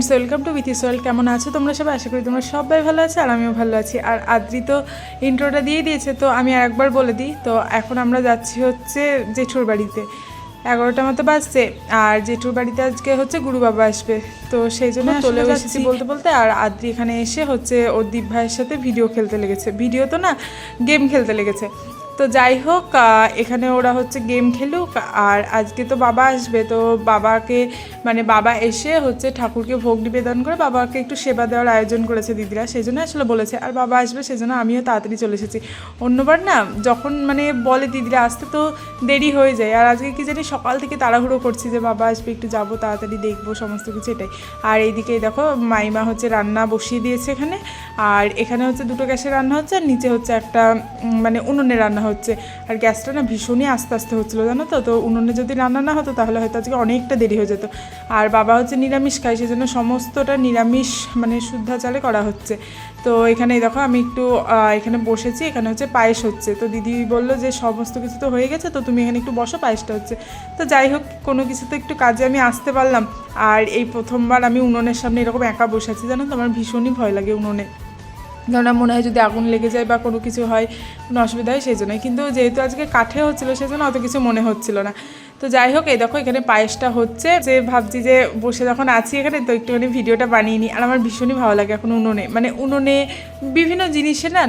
Friends welcome to বিথিস world কেমন আছো তোমরা সবাই? আশা করি তোমরা সবাই ভালো আছো আর আমিও ভালো আছি। আর আদ্রি তো ইন্ট্রোটা দিয়ে দিয়েছে তো আমি আর একবার বলে দিই। তো এখন আমরা যাচ্ছি হচ্ছে জেঠুর বাড়িতে। এগারোটা মতো বাজছে আর জেঠুর বাড়িতে আজকে হচ্ছে গুরু বাবা আসবে। তো সেই জন্য চলে এসেছি। বলতে বলতে আর আদ্রি এখানে এসে হচ্ছে ওর দীপ ভাইয়ের সাথে ভিডিও খেলতে লেগেছে। ভিডিও তো না গেম খেলতে লেগেছে। তো যাই হোক এখানে ওরা হচ্ছে গেম খেলুক আর আজকে তো বাবা আসবে, তো বাবাকে মানে বাবা এসে হচ্ছে ঠাকুরকে ভোগ নিবেদন করে বাবাকে একটু সেবা দেওয়ার আয়োজন করেছে দিদিরা, সেই জন্য আসলে বলেছে, আর বাবা আসবে, সেই জন্য আমিও তাড়াতাড়ি চলে এসেছি। অন্যবার না, যখন মানে বলে দিদিরা আসতে তো দেরি হয়ে যায়, আর আজকে কি জানি সকাল থেকে তাড়াহুড়ো করছি যে বাবা আসবে, একটু যাব, তাড়াতাড়ি দেখব, সমস্ত কিছু এটাই। আর এইদিকে এই দেখো, মাইমা হচ্ছে রান্না বসিয়ে দিয়েছে এখানে, আর এখানে হচ্ছে দুটো গ্যাসে রান্না হচ্ছে, আর নিচে হচ্ছে একটা মানে উনুনে রান্না হচ্ছে। আর গ্যাসটা না ভীষণই আস্তে আস্তে হচ্ছিল, জানো তো? তো উনুনে যদি রান্না না হতো, তাহলে হয়তো আজকে অনেকটা দেরি হয়ে যেত। আর বাবা হচ্ছে নিরামিষ খায় সেই জন্য সমস্তটা নিরামিষ মানে শুদ্ধাচারে করা হচ্ছে। তো এখানে দেখো, আমি একটু এখানে বসেছি, এখানে হচ্ছে পায়েস হচ্ছে। তো দিদি বলল যে, সমস্ত কিছু তো হয়ে গেছে, তো তুমি এখানে একটু বসো, পায়েসটা হচ্ছে। তো যাই হোক, কোনো কিছু তো একটু কাজে আমি আসতে পারলাম। আর এই প্রথমবার আমি উনুনের সামনে এরকম একা বসে আছি, জানো তো? আমার ভীষণই ভয় লাগে উনুনে। কেননা মনে হয় যদি আগুন লেগে যায় বা কোনো কিছু হয়, কোনো অসুবিধা হয়, সেই জন্যই। কিন্তু যেহেতু আজকে কাঠে হচ্ছিল, সেই জন্য অত কিছু মনে হচ্ছিল না। তো যাই হোক, এই দেখো এখানে পায়েসটা হচ্ছে। যে ভাবছি যে বসে যখন আছি এখানে, তো একটুখানি ভিডিওটা বানিয়ে নিই। আর আমার ভীষণই ভালো লাগে এখন উনুনে। মানে উনুনে বিভিন্ন জিনিসে না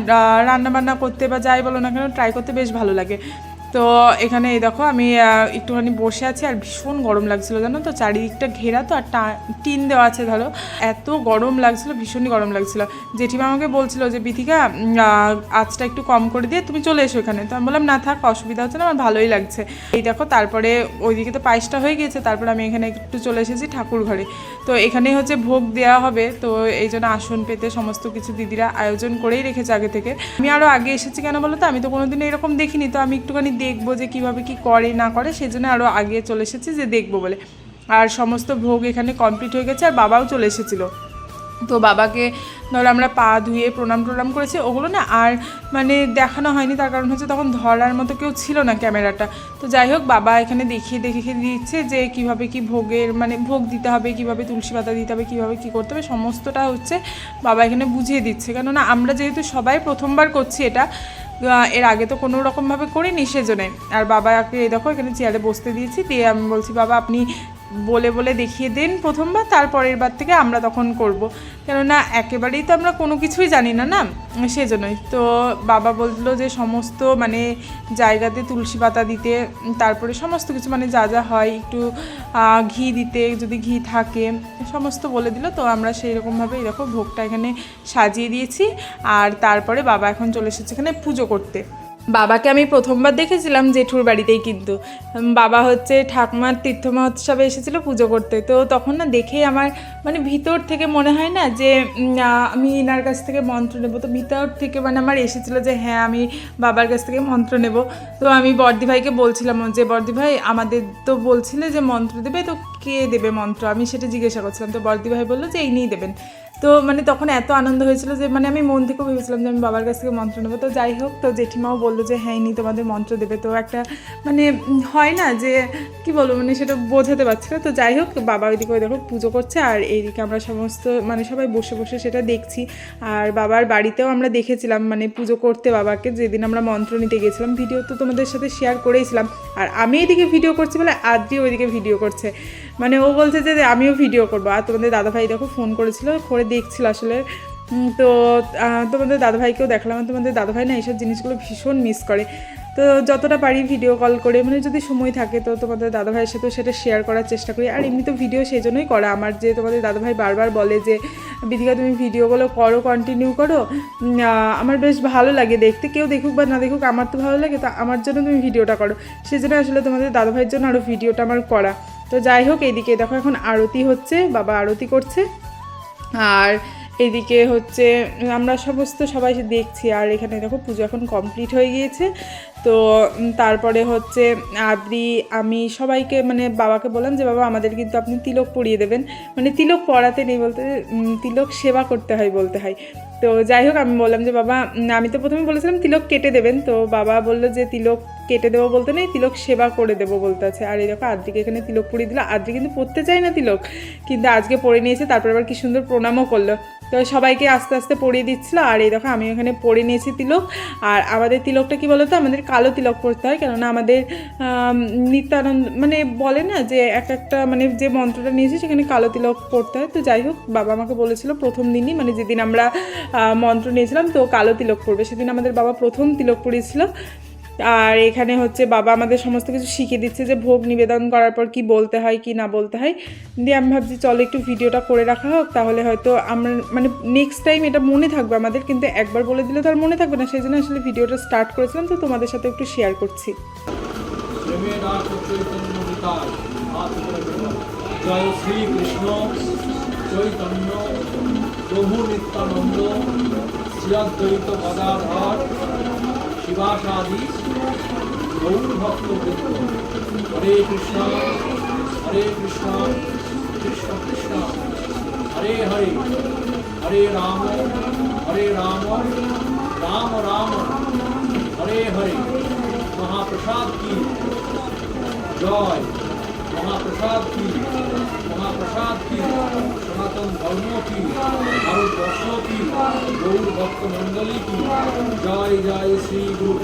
রান্না বান্না করতে বা যাই বলো না কেন ট্রাই করতে বেশ ভালো লাগে। তো এখানে এই দেখো আমি একটুখানি বসে আছি আর ভীষণ গরম লাগছিল জানো তো? চারিদিকটা ঘেরা তো আর টিন দেওয়া আছে ধরো। এত গরম লাগছিল, ভীষণই গরম লাগছিল। জেঠিমা আমাকে বলছিল যে, বিথিকা আঁচটা একটু কম করে দিয়ে তুমি চলে এসো এখানে। তো আমি বললাম, না থাক, অসুবিধা হচ্ছে না, আমার ভালোই লাগছে। এই দেখো, তারপরে ওইদিকে তো পায়েসটা হয়ে গিয়েছে, তারপরে আমি এখানে একটু চলে এসেছি ঠাকুর ঘরে তো এখানেই হচ্ছে ভোগ দেওয়া হবে, তো এই জন্য আসন পেতে সমস্ত কিছু দিদিরা আয়োজন করেই রেখেছে আগে থেকে। আমি আরও আগে এসেছি কেন বলো তো? আমি তো কোনোদিন এরকম দেখিনি, তো আমি একটুখানি দেখব যে কীভাবে কি করে, না করে, সেজন্য আরও আগে চলে এসেছি যে দেখব বলে। আর সমস্ত ভোগ এখানে কমপ্লিট হয়ে গেছে, আর বাবাও চলে এসেছিল। তো বাবাকে ধরো আমরা পা ধুয়ে প্রণাম টনাম করেছি, ওগুলো না আর মানে দেখানো হয়নি, তার কারণ হচ্ছে তখন ধরার মতো কেউ ছিল না ক্যামেরাটা। তো যাই হোক, বাবা এখানে দেখিয়ে দেখিয়ে দিচ্ছে যে কীভাবে কি ভোগের মানে ভোগ দিতে হবে, কীভাবে তুলসী পাতা দিতে হবে, কীভাবে কি করতে হবে, সমস্তটা হচ্ছে বাবা এখানে বুঝিয়ে দিচ্ছে। কেননা আমরা যেহেতু সবাই প্রথমবার করছি এটা এর আগে তো কোনো রকমভাবে করিনি সেজন্যে। আর বাবাকে দেখো, এখানে চেয়ারে বসতে দিয়েছি। দিয়ে আমি বলছি, বাবা, আপনি বলে বলে দেখিয়ে দিন প্রথমবার, তারপরের বার থেকে আমরা তখন করব। কেননা একেবারেই তো আমরা কোনো কিছুই জানি না না? সেজন্যই। তো বাবা বলল যে সমস্ত মানে জায়গাতে তুলসী পাতা দিতে, তারপরে সমস্ত কিছু মানে যা যা হয় একটু ঘি দিতে, যদি ঘি থাকে, সমস্ত বলে দিল। তো আমরা সেই রকমভাবে এরকম ভোগটা এখানে সাজিয়ে দিয়েছি। আর তারপরে বাবা এখন চলে এসেছে এখানে পুজো করতে। বাবাকে আমি প্রথমবার দেখেছিলাম জেঠুর বাড়িতেই কিন্তু। বাবা হচ্ছে ঠাকুমার তীর্থ মহোৎসবে এসেছিল পুজো করতে। তো তখন না দেখেই আমার মানে ভিতর থেকে মনে হয় না যে আমি এনার কাছ থেকে মন্ত্র নেব। তো ভিতর থেকে মানে আমার এসেছিল যে হ্যাঁ আমি বাবার কাছ থেকে মন্ত্র নেব। তো আমি বর্দি ভাইকে বলছিলাম যে বর্দি ভাই, আমাদের তো বলছিলে যে মন্ত্র দেবে, তো কে দেবে মন্ত্র? আমি সেটা জিজ্ঞাসা করছিলাম। তো বর্দি ভাই বলল যে, এই নিয়েই দেবেন। তো মানে তখন এত আনন্দ হয়েছিল যে মানে আমি মন থেকেও ভেবেছিলাম যে আমি বাবার কাছ থেকে মন্ত্র নেব। তো যাই হোক, তো জেঠিমাও বলল যে হ্যাঁ ইনি তোমাদের মন্ত্র দেবে। তো একটা মানে হয় না যে, কি বলব মানে সেটা বোঝাতে পারছি না। তো যাই হোক, বাবা ওইদিকে ওই দেখো পুজো করছে আর এইদিকে আমরা সমস্ত মানে সবাই বসে বসে সেটা দেখছি। আর বাবার বাড়িতেও আমরা দেখেছিলাম মানে পুজো করতে বাবাকে। যেদিন আমরা মন্ত্র নিতে গেছিলাম ভিডিও তো তোমাদের সাথে শেয়ার করেইছিলাম। আর আমি এইদিকে ভিডিও করছি বলে আদ্রি ওইদিকে ভিডিও করছে। মানে ও বলছে যে আমিও ভিডিও করব। আর তোমাদের দাদাভাই দেখো ফোন করেছিল, করে দেখছিল আসলে। তো তোমাদের দাদাভাইকেও দেখালাম। তোমাদের দাদাভাই না এইসব জিনিসগুলো ভীষণ মিস করে। তো যতটা পারি ভিডিও কল করে মানে যদি সময় থাকে, তো তোমাদের দাদাভাইয়ের সাথেও সেটা শেয়ার করার চেষ্টা করি। আর এমনি তো ভিডিও সেই জন্যই করা। আমার যে তোমাদের দাদাভাই বারবার বলে যে, বিদিকা, তুমি ভিডিওগুলো করো কন্টিনিউ করো। আমার বেশ ভালো লাগে দেখতে। কেউ দেখুক বা না দেখুক, আমার তো ভালো লাগে। তো আমার জন্য তুমি ভিডিওটা করো। সেই জন্য আসলে তোমাদের দাদাভাইয়ের জন্য আরও ভিডিওটা আমার করা। তো যাই হোক এইদিকে দেখো এখন আরতি হচ্ছে, বাবা আরতি করছে। আর এদিকে হচ্ছে, আমরা সমস্ত সবাই দেখছি, আর এখানে দেখো পুজো এখন কমপ্লিট হয়ে গিয়েছে। তো তারপরে হচ্ছে আদ্রি, আমি সবাইকে মানে বাবাকে বললাম যে, বাবা, আমাদের কিন্তু আপনি তিলক পরিয়ে দেবেন। মানে তিলক পরাতে নেই বলতে তিলক সেবা করতে হয় বলতে হয়। তো যাই হোক, আমি বললাম যে, বাবা আমি তো প্রথমে বলেছিলাম তিলক কেটে দেবেন। তো বাবা বলল যে, তিলক কেটে দেবো বলতে নেই, তিলক সেবা করে দেবো বলতে আছে। আর এই দেখো, আদ্রিকে এখানে তিলক পরিয়ে দিল। আদ্রি কিন্তু পড়তে চায় না তিলক, কিন্তু আজকে পরে নিয়েছে, তারপর আবার কি সুন্দর প্রণামও করল। তো সবাইকে আস্তে আস্তে পরিয়ে দিচ্ছিল, আর এই দেখো আমি এখানে পরে নিয়েছি তিলক। আর আমাদের তিলকটা কি বলতো, আমাদের কালো তিলক পড়তে হয়। কেননা আমাদের নিত্যানন্দ মানে বলে না যে এক একটা মানে যে মন্ত্রটা নিয়েছি সেখানে কালো তিলক পড়তে হয়। তো যাই হোক, বাবা আমাকে বলেছিল প্রথম দিনই মানে যেদিন আমরা মন্ত্র নিয়েছিলাম তো কালো তিলক পড়বে সেদিন আমাদের বাবা প্রথম তিলক পড়িয়েছিল আর এখানে হচ্ছে বাবা আমাদের সমস্ত কিছু শিখিয়ে দিচ্ছে যে ভোগ নিবেদন করার পর কি বলতে হয়, কি না বলতে হয় দিয়ে আমি ভাবছি, চলো একটু ভিডিওটা করে রাখা হোক, তাহলে হয়তো আমরা মানে নেক্সট টাইম এটা মনে থাকবে আমাদের, কিন্তু একবার বলে দিলে তো আর মনে থাকবে না, সেই জন্য আসলে ভিডিওটা স্টার্ট করেছিলাম, তো তোমাদের সাথে একটু শেয়ার করছি। জয় চৈতন্য, প্রভু নিত্যানন্দ শিবাসাদি গৌর ভক্ত বৃন্দ হরে কৃষ্ণ হরে কৃষ্ণ কৃষ্ণ কৃষ্ণ হরে হরে হরে রাম হরে রাম রাম রাম হরে হরে মহাপ্রসাদ কি জয় গৌর ভক্ত মণ্ডলী কি জয় জয় শ্রী গুরু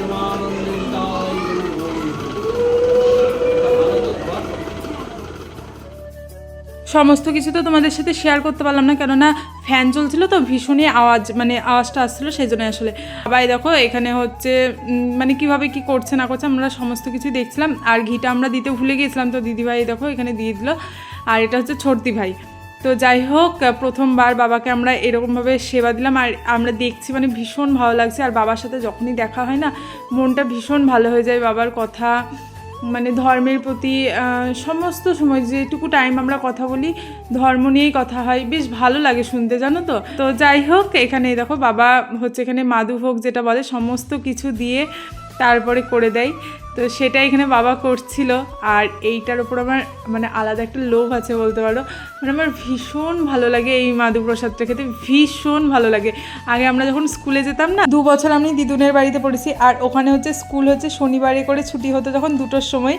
সমস্ত কিছু তো তোমাদের সাথে শেয়ার করতে পারলাম না, কেননা ফ্যান চলছিল তো, ভীষণই আওয়াজ মানে আওয়াজটা আসছিল, সেই জন্য আসলে। আবার দেখো, এখানে হচ্ছে মানে কীভাবে কি করছে, না করছে, আমরা সমস্ত কিছু দেখছিলাম। আর ঘিটা আমরা দিতে ভুলে গিয়েছিলাম, তো দিদিভাই দেখো, এখানে দিয়ে দিল। আর এটা হচ্ছে ছোটদি ভাই। তো যাই হোক প্রথমবার বাবাকে আমরা এরকমভাবে সেবা দিলাম। আর আমরা দেখছি মানে ভীষণ ভালো লাগছে। আর বাবার সাথে যখনই দেখা হয় না, মনটা ভীষণ ভালো হয়ে যায় বাবার কথা। মানে ধর্মের প্রতি সমস্ত সময় যেটুকু টাইম আমরা কথা বলি, ধর্ম নিয়েই কথা হয়। বেশ ভালো লাগে শুনতে, জানো তো? তো যাই হোক এখানে দেখো, বাবা হচ্ছে এখানে মাদুভোগ যেটা বলে, সমস্ত কিছু দিয়ে তারপরে করে দেয়। তো সেটা এখানে বাবা করছিল আর এইটার ওপর আমার মানে আলাদা একটা লোভ আছে বলতে পারো। মানে আমার ভীষণ ভালো লাগে এই মাদু প্রসাদটা খেতে, ভীষণ ভালো লাগে। আগে আমরা যখন স্কুলে যেতাম না, দু বছর আমি দিদুনের বাড়িতে পড়েছি আর ওখানে হচ্ছে স্কুল হচ্ছে শনিবারে করে ছুটি হতো যখন দুটোর সময়।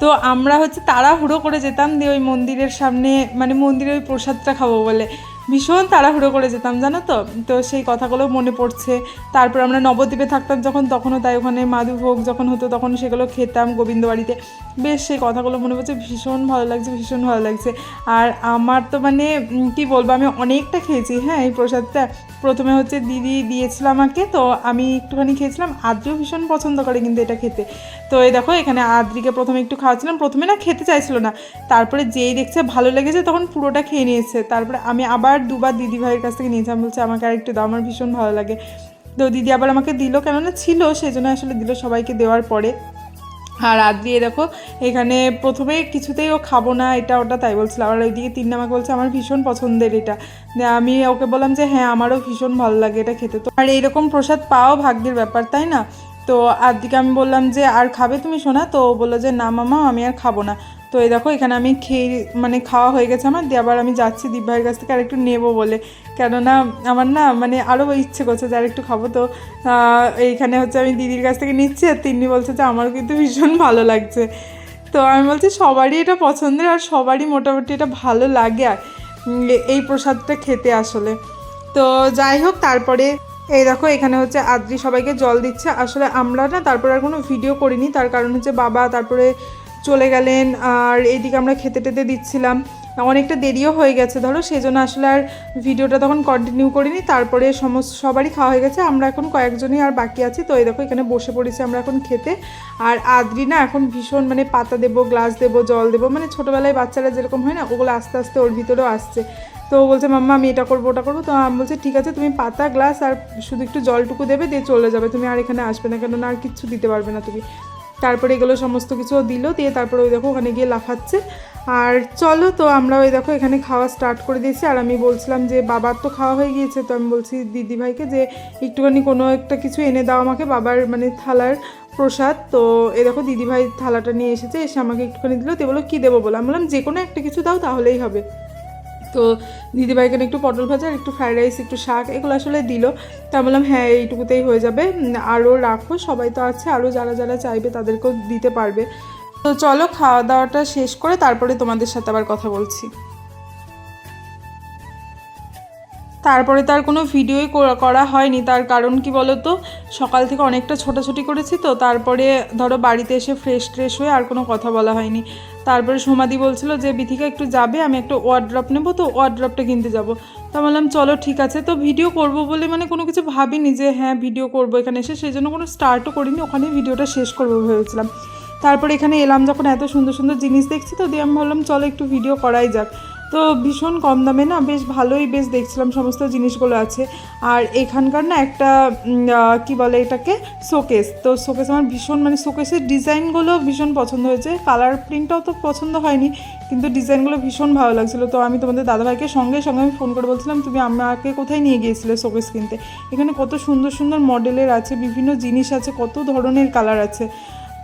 তো আমরা হচ্ছে তাড়াহুড়ো করে যেতাম দিয়ে ওই মন্দিরের সামনে মানে মন্দিরে ওই প্রসাদটা খাব বলে। ভীষণ তাড়াহুড়ো করে যেতাম, জানো তো? তো সেই কথাগুলো মনে পড়ছে। তারপর আমরা নবদ্বীপে থাকতাম যখন, তখনও তাই ওখানে মাধুভোগ যখন হতো তখন সেগুলো খেতাম গোবিন্দবাড়িতে। বেশ, সেই কথাগুলো মনে পড়ছে। ভীষণ ভালো লাগছে, ভীষণ ভালো লাগছে। আর আমার তো মানে কি বলব? আমি অনেকটা খেয়েছি হ্যাঁ এই প্রসাদটা। প্রথমে হচ্ছে দিদি দিয়েছিল আমাকে, তো আমি একটুখানি খেয়েছিলাম। আদ্রিও ভীষণ পছন্দ করে কিন্তু এটা খেতে। তো এই দেখো, এখানে আদ্রিকে প্রথমে একটু খাওয়াচ্ছিলাম। প্রথমে না খেতে চাইছিল না। তারপরে যেই দেখছে ভালো লেগেছে তখন পুরোটা খেয়ে নিয়েছে। তারপরে আমি আবার দুবার দিদি ভাইয়ের কাছ থেকে নিয়েছিলাম। বলছে, আমাকে আর একটু দাও, আমার ভীষণ ভালো লাগে। তো দিদি আবার আমাকে দিল কেননা ছিল সেই জন্য আসলে দিল সবাইকে দেওয়ার পরে। আর রাত দিয়ে দেখো, এখানে প্রথমে কিছুতেই ও খাব না, এটা ওটা তাই বলছিল। আবার ওইদিকে তিন আমাকে বলছে, আমার ভীষণ পছন্দের এটা। আমি ওকে বললাম যে হ্যাঁ আমারও ভীষণ ভালো লাগে এটা খেতে। তো আর এইরকম প্রসাদ পাও ভাগ্যের ব্যাপার, তাই না? তো আদিকে আমি বললাম যে, আর খাবে তুমি শোনা তো বলল যে, না মামা, আমি আর খাব না। তো এই দেখো, এখানে আমি খেয়ে মানে খাওয়া হয়ে গেছে আমার, দিয়ে আবার আমি যাচ্ছি দীপ ভাইয়ের কাছ থেকে আর একটু নেব বলে। কেননা আমার না মানে আরও ইচ্ছে করছে যে আর একটু খাব। তো এইখানে হচ্ছে আমি দিদির কাছ থেকে নিচ্ছি, আর তিনি বলছে যে আমার কিন্তু ভীষণ ভালো লাগছে। তো আমি বলছি সবারই এটা পছন্দের, আর সবারই মোটামুটি এটা ভালো লাগে, আর এই প্রসাদটা খেতে আসলে। তো যাই হোক, তারপরে এই দেখো, এখানে হচ্ছে আদ্রি সবাইকে জল দিচ্ছে। আসলে আমরা না, তারপরে আর কোনো ভিডিও করিনি। তার কারণ হচ্ছে বাবা, তারপরে চলে গেলেন, আর এদিকে আমরা খেতে টেতে দিচ্ছিলাম। অনেকটা দেরিও হয়ে গেছে, ধরো সেই জন্য আসলে আর ভিডিওটা তখন কন্টিনিউ করিনি। তারপরে সমস্ত সবারই খাওয়া হয়ে গেছে, আমরা এখন কয়েকজনই আর বাকি আছি। তো এই দেখো, এখানে বসে পড়েছি আমরা এখন খেতে। আর আদ্রি না এখন ভীষণ মানে পাতা দেবো গ্লাস দেবো, জল দেবো মানে ছোটোবেলায় বাচ্চারা যেরকম হয় না, ওগুলো আস্তে আস্তে ওর ভিতরেও আসছে। তো বলছে, মাম্মা, আমি এটা করব, ওটা করব। তো আমি বলছি, ঠিক আছে, তুমি পাতা গ্লাস আর শুধু একটু জলটুকু দেবে, দিয়ে চলে যাবে। তুমি আর এখানে আসবে না, কেননা আর কিচ্ছু দিতে পারবে না তুমি। তারপরে এগুলো সমস্ত কিছু দিল, দিয়ে তারপরে ওই দেখো ওখানে গিয়ে লাফাচ্ছে। আর চলো তো, আমরা ওই দেখো এখানে খাওয়া স্টার্ট করে দিয়েছি। আর আমি বলছিলাম যে, বাবার তো খাওয়া হয়ে গিয়েছে, তো আমি বলছি দিদি ভাইকে যে, একটুখানি কোনো একটা কিছু এনে দাও আমাকে, বাবার মানে থালার প্রসাদ। তো এ দেখো দিদিভাই থালাটা নিয়ে এসেছে, এসে আমাকে একটুখানি দিল তো বলো কী দেবো বলে? আমি বললাম, যে কোনো একটা কিছু দাও, তাহলেই হবে। তো দিদিভাই এখানে একটু পটল ভাজা, একটু ফ্রাইড রাইস একটু শাক এগুলো আসলে দিল। তা বললাম হ্যাঁ এইটুকুতেই হয়ে যাবে। আরও রাখো, সবাই তো আছে, আরও যারা যারা চাইবে তাদেরকেও দিতে পারবে। তো চলো, খাওয়া দাওয়াটা শেষ করে তারপরে তোমাদের সাথে আবার কথা বলছি। তারপরে তার কোনো ভিডিওই করা- হয়নি। তার কারণ কি বলো তো সকাল থেকে অনেকটা ছোটাছুটি করেছি তো, তারপরে ধরো বাড়িতে এসে ফ্রেশ ট্রেশ হয়ে আর কোনো কথা বলা হয়নি। তারপরে সোমাদি বলছিল যে, বিথিকা, একটু যাবে, আমি একটা ওয়ার্ড্রপ নেব, তো ওয়ার্ড্রপটা কিনতে যাব। তা বললাম, চলো, ঠিক আছে। তো ভিডিও করব বলে মানে কোনো কিছু ভাবিনি যে হ্যাঁ ভিডিও করব এখানে এসে। সেই জন্য কোনো স্টার্টও করিনি ওখানে ভিডিওটা শেষ করব ভেবেছিলাম। তারপরে এখানে এলাম যখন এত সুন্দর সুন্দর জিনিস দেখছি, তো দিয়ে আমি ভাবলাম চলো, একটু ভিডিও করাই যাক। তো ভীষণ কম দামে না বেশ ভালোই বেশ দেখছিলাম সমস্ত জিনিসগুলো আছে। আর এখানকার না একটা কি বলে এটাকে? শোকেস। তো শোকেস আমার ভীষণ মানে শোকেসের ডিজাইনগুলো ভীষণ পছন্দ হয়েছে। কালার প্রিন্টটাও তো পছন্দ হয়নি, কিন্তু ডিজাইনগুলো ভীষণ ভালো লাগছিল। তো আমি তোমাদের দাদাভাইকে সঙ্গে সঙ্গে আমি ফোন করে বলছিলাম, তুমি আমাকে কোথায় নিয়ে গিয়েছিলে শোকেস কিনতে? এখানে কত সুন্দর সুন্দর মডেলের আছে, বিভিন্ন জিনিস আছে, কত ধরনের কালার আছে।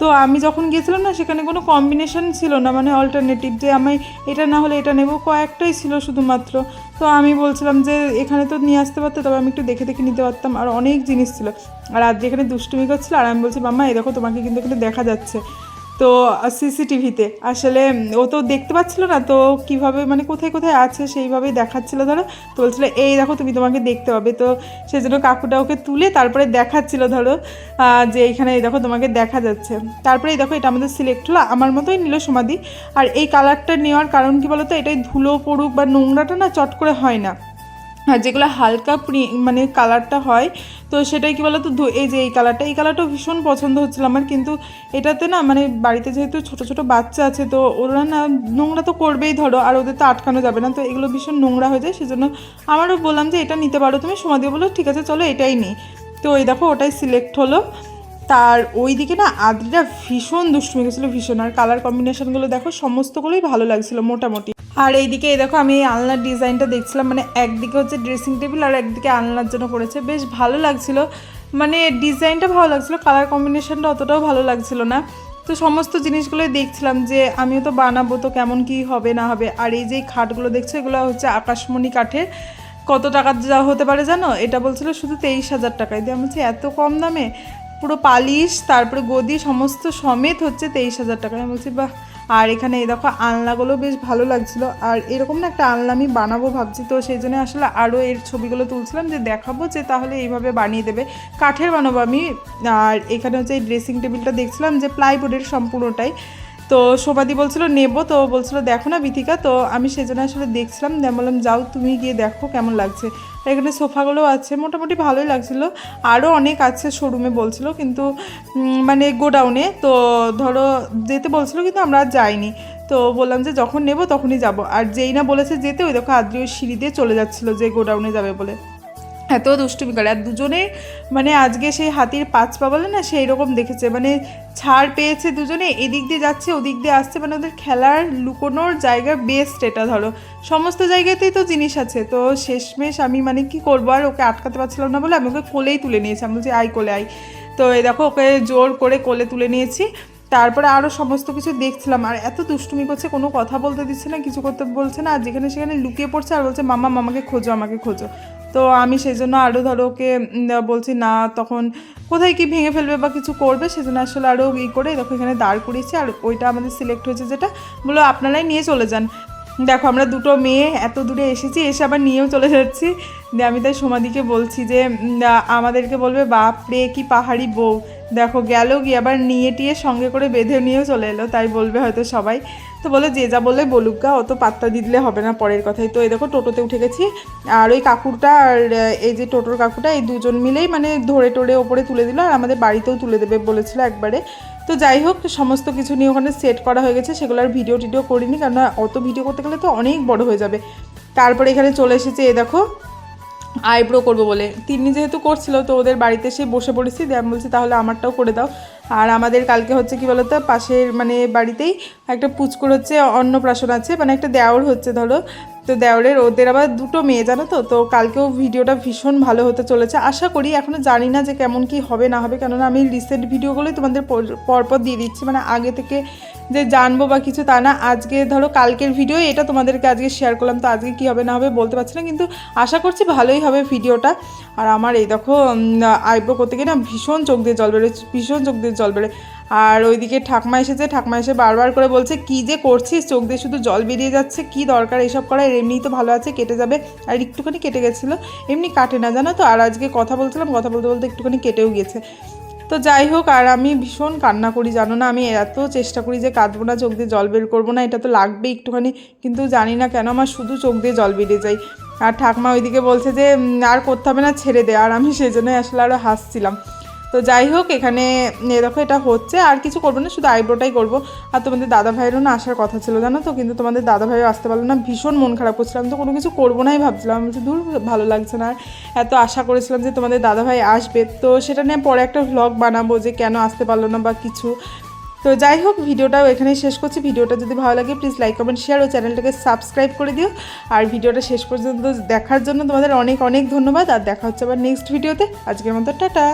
তো আমি যখন গিয়েছিলাম না, সেখানে কোনো কম্বিনেশন ছিল না মানে অল্টারনেটিভ যে আমি এটা না হলে এটা নেব, কয়েকটাই ছিল শুধুমাত্র। তো আমি বলছিলাম যে এখানে তো নিয়ে আসতে পারতো, তবে আমি একটু দেখে দেখে নিতে পারতাম, আর অনেক জিনিস ছিল। আর আজ যেখানে দুষ্টুমি করছিল, আর আমি বলছি, মাম্মা, এই দেখো তোমাকে কিন্তু এখানে দেখা যাচ্ছে। তো সিসিটিভিতে। আসলে ও তো দেখতে পাচ্ছিল না, তো কীভাবে মানে কোথায় কোথায় আছে সেইভাবেই দেখাচ্ছিল, ধরো। তো বলছিল, এই দেখো, তুমি তোমাকে দেখতে পাবে। তো সেই জন্য কাকুটা ওকে তুলে তারপরে দেখাচ্ছিল, ধরো যে এইখানে এই দেখো, তোমাকে দেখা যাচ্ছে। তারপরে এই দেখো, এটা আমাদের সিলেক্ট হলো, আমার মতোই নিল সমাধি আর এই কালারটা নেওয়ার কারণ কি বলতো? এটাই ধুলো পড়ুক বা নোংরাটা না চট করে হয় না। আর যেগুলো হালকা মানে কালারটা হয়, তো সেটাই কি বলতো এই যে এই কালারটা, এই কালারটাও ভীষণ পছন্দ হচ্ছিল আমার, কিন্তু এটাতে না মানে বাড়িতে যেহেতু ছোট ছোট বাচ্চা আছে, তো ওরা না, নোংরা তো করবেই ধরো, আর ওদের তো আটকানো যাবে না, তো এগুলো ভীষণ নোংরা হয়ে যায়, সেজন্য আমারও বললাম যে এটা নিতে পারো তুমি সময় দিয়ে বলো ঠিক আছে, চলো এটাই নিই। তো ওই দেখো, ওটাই সিলেক্ট হলো। তার ওই দিকে না আদ্রিটা ভীষণ দুষ্টুমি গেছিল ভীষণ, আর কালার কম্বিনেশনগুলো দেখো, সমস্তগুলোই ভালো লাগছিল, মোটামুটি। আর এইদিকে, এই দেখো, আমি এই আলনার ডিজাইনটা দেখছিলাম মানে একদিকে হচ্ছে ড্রেসিং টেবিল আর একদিকে আলনার জন্য করেছে বেশ ভালো লাগছিল। মানে ডিজাইনটা ভালো লাগছিল কালার কম্বিনেশনটা অতটাও ভালো লাগছিল না। তো সমস্ত জিনিসগুলোই দেখছিলাম যে, আমিও তো বানাবো, তো কেমন কি হবে, না হবে। আর এই যে খাটগুলো দেখছ, এগুলো হচ্ছে আকাশমণি কাঠের। কত টাকা যা হতে পারে জানো? এটা বলছিল শুধু তেইশ হাজার টাকায়। দিয়ে আমি বলছি, এত কম দামে? পুরো পালিশ, তারপরে গদি, সমস্ত সমেত হচ্ছে তেইশ হাজার টাকা আমি বলছি, বাহ! আর এখানে এই দেখো আলনাগুলো বেশ ভালো লাগছিল। আর এরকম না একটা আলনা আমি বানাবো ভাবছি। তো সেই জন্য আসলে আরও এর ছবিগুলো তুলছিলাম যে দেখাবো যে তাহলে এইভাবে বানিয়ে দেবে। কাঠের বানাবো আমি। আর এখানে হচ্ছে এই ড্রেসিং টেবিলটা দেখছিলাম যে প্লাইবোর্ডের সম্পূর্ণটাই। তো শোভাদি বলছিল, নেব। তো বলছিল, দেখো না বিথিকা। তো আমি সেজন্য আসলে দেখছিলাম আমি বললাম, যাও তুমি গিয়ে দেখো কেমন লাগছে। এখানে সোফাগুলো আছে, মোটামুটি ভালোই লাগছিল। আরও অনেক আছে শোরুমে বলছিল, কিন্তু মানে গোডাউনে। তো ধরো, যেতে বলছিল, কিন্তু আমরা যাইনি। তো বললাম যে, যখন নেব তখনই যাব। আর যেই না বলেছে যেতে, ওই দেখো আদ্রি ওই সিঁড়ি দিয়ে চলে যাচ্ছিল যে গোডাউনে যাবে বলে। এত দুষ্টুমি করে। আর দুজনে মানে আজকে সেই হাতির পাঁচ পা বলে না, সেই রকম দেখেছে। মানে ছাড় পেয়েছে দুজনে, এদিক দিয়ে যাচ্ছে, ওদিক দিয়ে আসছে। মানে ওদের খেলার লুকোনোর জায়গা বেস্ট এটা ধরো। সমস্ত জায়গাতেই তো জিনিস আছে। তো শেষমেশ আমি মানে কি করব? আর ওকে আটকাতে পারছিলাম না বলে আমি ওকে কোলেই তুলে নিয়েছি। আমি বলছি আই কোলে আই তো এই দেখো, ওকে জোর করে কোলে তুলে নিয়েছি। তারপরে আরও সমস্ত কিছু দেখছিলাম। আর এত দুষ্টুমি করছে, কোনো কথা বলতে দিচ্ছে না, কিছু করতে বলছে না। আর যেখানে সেখানে লুকিয়ে পড়ছে আর বলছে, মামা, মামাকে খোঁজো, আমাকে খোঁজো। তো আমি সেই জন্য আরও ধরো ওকে বলছি, না, তখন কোথায় কি ভেঙে ফেলবে বা কিছু করবে? সেজন্য আসলে আরও ই করে, দেখো এখানে দাঁড় করিয়েছি। আর ওইটা আমাদের সিলেক্ট হয়েছে যেটা বলো আপনারাই নিয়ে চলে যান। দেখো, আমরা দুটো মেয়ে, এত দূরে এসেছি, এসে আবার নিয়েও চলে যাচ্ছি। আমি তাই সোমাদিকে বলছি যে আমাদেরকে বলবে বাপ রে কি পাহাড়ি বউ। দেখো, গেল গিয়ে আবার নিয়ে টিয়ে সঙ্গে করে বেঁধে নিয়েও চলে এলো। তাই বলবে হয়তো সবাই। তো বলে, যে যা বলে বলুক গা, অত পাত্তা দিলে হবে না পরের কথাই। তো এই দেখো, টোটোতে উঠে গেছি। আর ওই কাকুরটা আর এই যে টোটোর কাকুটা, এই দুজন মিলেই মানে ধরে টোরে ওপরে তুলে দিল। আর আমাদের বাড়িতেও তুলে দেবে বলেছিল একবারে। তো যাই হোক, সমস্ত কিছু নিয়ে ওখানে সেট করা হয়ে গেছে। সেগুলো আর ভিডিও টিডিও করিনি কারণ অত ভিডিও করতে গেলে তো অনেক বড় হয়ে যাবে। তারপরে এখানে চলে এসেছে এ দেখো। আইব্রো করব বলে। তিনি যেহেতু করছিল, তো ওদের বাড়িতে সে বসে পড়েছি। আমি বলছি, তাহলে আমারটাও করে দাও। আর আমাদের কালকে হচ্ছে কি বলতো, পাশের মানে বাড়িতেই একটা পুচকুর হচ্ছে অন্নপ্রাশন আছে মানে একটা দেওয়ার হচ্ছে, ধরো। তো দেওরের, ওদের আবার দুটো মেয়ে, জানো তো? তো কালকেও ভিডিওটা ভীষণ ভালো হতে চলেছে। আশা করি এখনও জানি না যে কেমন কি হবে, না হবে। কেননা আমি রিসেন্ট ভিডিওগুলোই তোমাদের পর- পরপর দিয়ে দিচ্ছি। মানে আগে থেকে যে জানব বা কিছু তা না, আজকে ধরো কালকের ভিডিও এটা তোমাদেরকে আজকে শেয়ার করলাম। তো আজকে কি হবে, না হবে বলতে পারছি না, কিন্তু আশা করছি ভালোই হবে ভিডিওটা। আর আমার এই দেখো আইব্রো করতে গিয়ে না ভীষণ চোখ দিয়ে জল বেরোয়, ভীষণ চোখ দিয়ে জল বেরোয়। আর ওইদিকে ঠাকমা এসেছে, ঠাকমা এসে বারবার করে বলছে, কি যে করছিস? চোখ দিয়ে শুধু জল বেরিয়ে যাচ্ছে, কি দরকার এসব করা এর এমনিই তো ভালো আছে, কেটে যাবে। আর একটুখানি কেটে গেছিল, এমনি কাটে না, জানো তো? আর আজকে কথা বলছিলাম, কথা বলতে বলতে একটুখানি কেটেও গেছে। তো যাই হোক, আর আমি ভীষণ কান্না করি, জানো না? আমি এত চেষ্টা করি যে কাঁদবো না, চোখ দিয়ে জল বের করব না, এটা তো লাগবে একটুখানি, কিন্তু জানি না কেন আমার শুধু চোখ দিয়ে জল বেরিয়ে যায়। আর ঠাকমা ওইদিকে বলছে যে আর করতে হবে না, ছেড়ে দে। আর আমি সেই জন্যই আসলে আরও হাসছিলাম। তো যাই হোক, এখানে দেখো এটা হচ্ছে, আর কিছু করব না, শুধু আইব্রোটাই করব। আর তোমাদের দাদা ভাইয়েরও না আসার কথা ছিল, জানো তো? কিন্তু তোমাদের দাদা ভাইও আসতে পারল না, ভীষণ মন খারাপ করছিলাম। তো কোনো কিছু করব নাই ভাবছিলাম, আমি দূর ভালো লাগছে না। এত আশা করেছিলাম যে তোমাদের দাদা ভাই আসবে। তো সেটা নিয়ে পরে একটা ভ্লগ বানাবো যে কেন আসতে পারল না বা কিছু। তো যাই হোক, ভিডিওটাও এখানেই শেষ করছি। ভিডিওটা যদি ভালো লাগে প্লিজ লাইক কমেন্ট শেয়ার ও চ্যানেলটাকে সাবস্ক্রাইব করে দিও। আর ভিডিওটা শেষ পর্যন্ত দেখার জন্য তোমাদের অনেক অনেক ধন্যবাদ। আর দেখা হচ্ছে আবার নেক্সট ভিডিওতে আজকের মতো, টাটা!